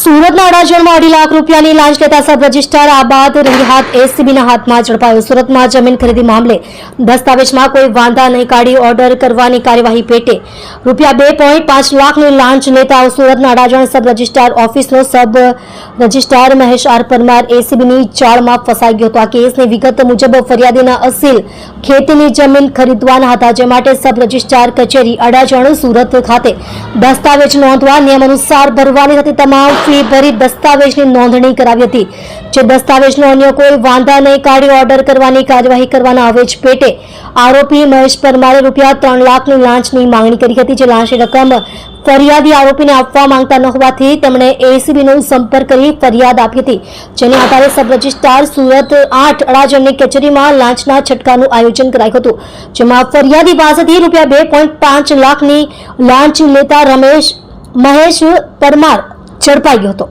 સુરતના અડાજણમાં અઢી લાખ રૂપિયાની લાંચ લેતા સબ રજિસ્ટ્રાર આબાદ રંગહાત એસીબીના હાથમાં ઝડપાયો. સુરતમાં જમીન ખરીદી મામલે દસ્તાવેજમાં કોઈ વાંધા નહીં કાઢી ઓર્ડર કરવાની કાર્યવાહી પેટે. રૂપિયા બે પોઈન્ટ પાંચ લાખની લાંચ લેતા સુરતના Adajan sub registrar ઓફિસનો sub registrar Mahesh R Parmar એસીબીની ચાળમાં ફસાઈ ગયો હતો. આ કેસની વિગત મુજબ ફરિયાદીના અસીલ ખેતીની જમીન ખરીદવાના હતા. જે માટે સબ રજિસ્ટ્રાર કચેરી અડાજણ સુરત ખાતે દસ્તાવેજ નોંધવા નિયમ અનુસાર ભરવાની થતી તમામ ફી ભરી દસ્તાવેજની નોંધણી કરાવી હતી, જે દસ્તાવેજનો અન્ય કોઈ વાંધા નહીં કાઢી ઓર્ડર કરવાની કાર્યવાહી કરવાના આવેજ પેટે આરોપી મહેશ પરમારે રૂપિયા ત્રણ લાખની લાંચની માંગણી કરી હતી, જે લાંચની રકમ ફરિયાદી આરોપીને આપવા માંગતા ન હોવાથી તેમણે એસીબીનો સંપર્ક કરી ફરિયાદ આપી હતી, જેને આધારે સબ રજિસ્ટ્રાર સુરત આઠ અડાજણની કચેરીમાં લાંચના છટકાનું આયોજન કરાયું હતું, જેમાં ફરિયાદી પાસેથી રૂપિયા બે પોઈન્ટ પાંચ લાખની લાંચ લેતા રમેશ, મહેશ પરમાર ઝડપાઈ ગયો હતો.